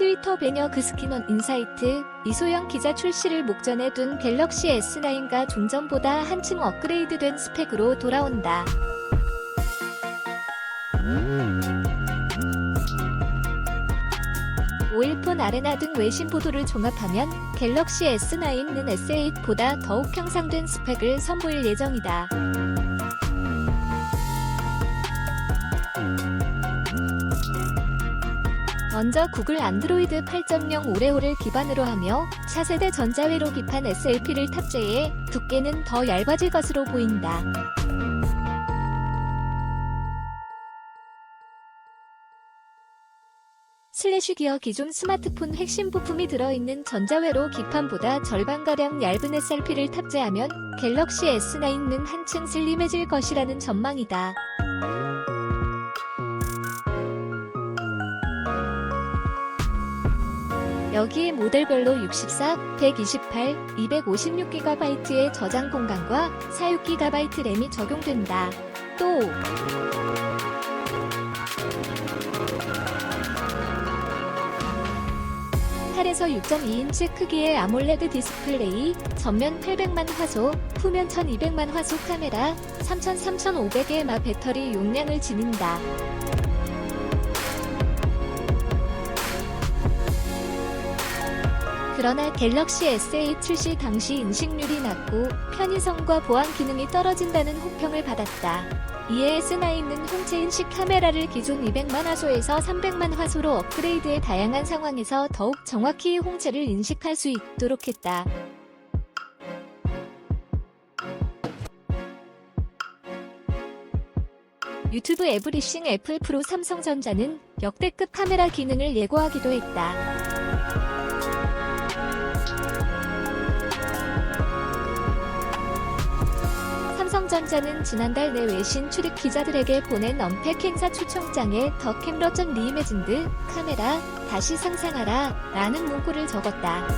트위터 배너 그스키넌 인사이트 이소영 기자 출시를 목전에 둔 갤럭시 S9가 종전보다 한층 업그레이드된 스펙으로 돌아온다. 5일폰 아레나 등 외신 보도를 종합하면 갤럭시 S9는 S8보다 더욱 향상된 스펙을 선보일 예정이다. 먼저 구글 안드로이드 8.0 오레오를 기반으로 하며 차세대 전자회로 기판 SLP를 탑재해 두께는 더 얇아질 것으로 보인다. 슬래시 기어 기존 스마트폰 핵심 부품이 들어있는 전자회로 기판보다 절반가량 얇은 SLP를 탑재하면 갤럭시 S9는 한층 슬림해질 것이라는 전망이다. 여기에 모델별로 64, 128, 256GB의 저장 공간과 46GB 램이 적용된다. 또 8에서 6.2인치 크기의 아몰레드 디스플레이, 전면 800만 화소, 후면 1200만 화소 카메라, 33,500의 마 배터리 용량을 지닌다. 그러나 갤럭시 S8 출시 당시 인식률이 낮고 편의성과 보안 기능이 떨어진다는 호평을 받았다. 이에 S9는 홍채 인식 카메라를 기존 200만 화소에서 300만 화소로 업그레이드해 다양한 상황에서 더욱 정확히 홍채를 인식할 수 있도록 했다. 유튜브 에브리싱 애플 프로 삼성전자는 역대급 카메라 기능을 예고하기도 했다. 삼성전자는 지난달 내 외신 출입 기자들에게 보낸 언팩 행사 초청장에 더 캠러 전 리이매진드 카메라 다시 상상하라 라는 문구를 적었다.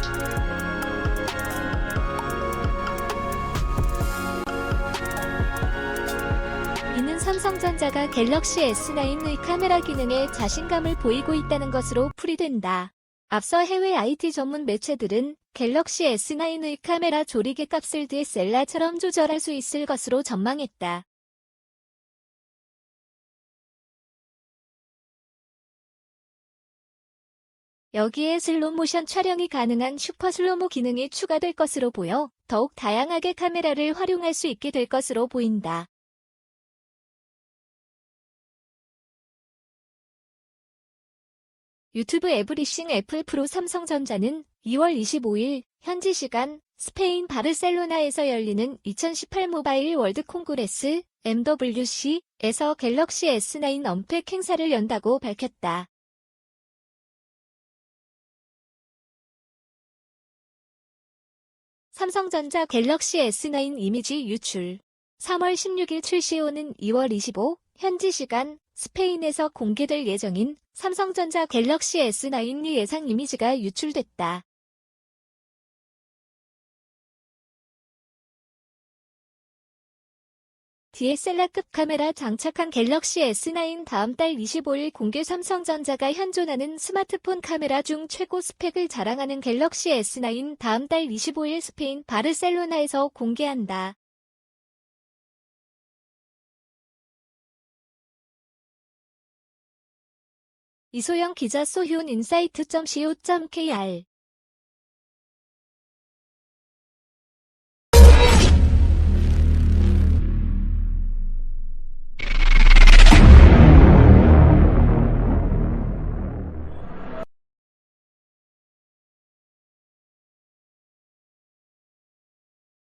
이는 삼성전자가 갤럭시 S9의 카메라 기능에 자신감을 보이고 있다는 것으로 풀이된다. 앞서 해외 IT 전문 매체들은 갤럭시 S9의 카메라 조리개 값을 DSLR처럼 조절할 수 있을 것으로 전망했다. 여기에 슬로모션 촬영이 가능한 슈퍼 슬로모 기능이 추가될 것으로 보여 더욱 다양하게 카메라를 활용할 수 있게 될 것으로 보인다. 유튜브 에브리싱 애플 프로 삼성전자는 2월 25일 현지 시간 스페인 바르셀로나에서 열리는 2018 모바일 월드 콩그레스 MWC에서 갤럭시 S9 언팩 행사를 연다고 밝혔다. 삼성전자 갤럭시 S9 이미지 유출 3월 16일 출시호는 2월 25 현지 시간 스페인에서 공개될 예정인 삼성전자 갤럭시 S9이 예상 이미지가 유출됐다. DSLR급 카메라 장착한 갤럭시 S9 다음 달 25일 공개 삼성전자가 현존하는 스마트폰 카메라 중 최고 스펙을 자랑하는 갤럭시 S9 다음 달 25일 스페인 바르셀로나에서 공개한다. 이소영 기자 소hyun 인사이트.co.kr